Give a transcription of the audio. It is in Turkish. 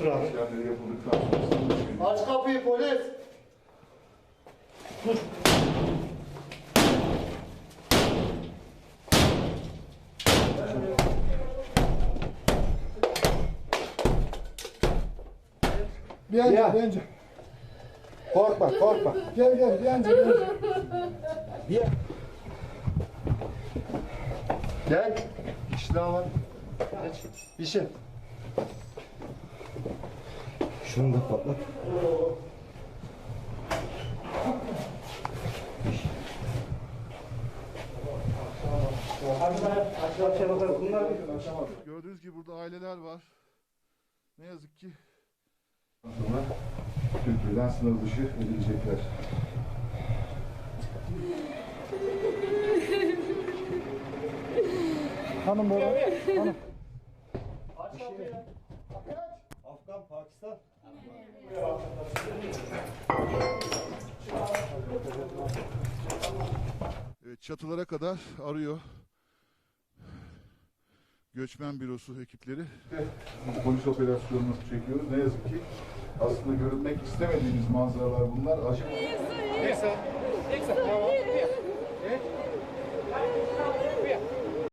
Abi. İşlemleri yapıldıktan sonra Aç kapıyı polis. Dur. Bir önce, Ya. bir önce. Korkma korkma. Gel gel, bir önce, bir önce. Gel. Gel. Bir kişi daha var. Geç. Bir şey. Şunu da patlat. Gördüğünüz gibi burada aileler var. Ne yazık ki sonra Türkiye'den sınır dışı edilecekler. Hanım baba. Hanım. Afgan, Pakistan. Evet, çatılara kadar arıyor. Göçmen bürosu ekipleri. Polis operasyonunu çekiyoruz. Ne yazık ki aslında görünmek istemediğimiz manzaralar bunlar. Aşk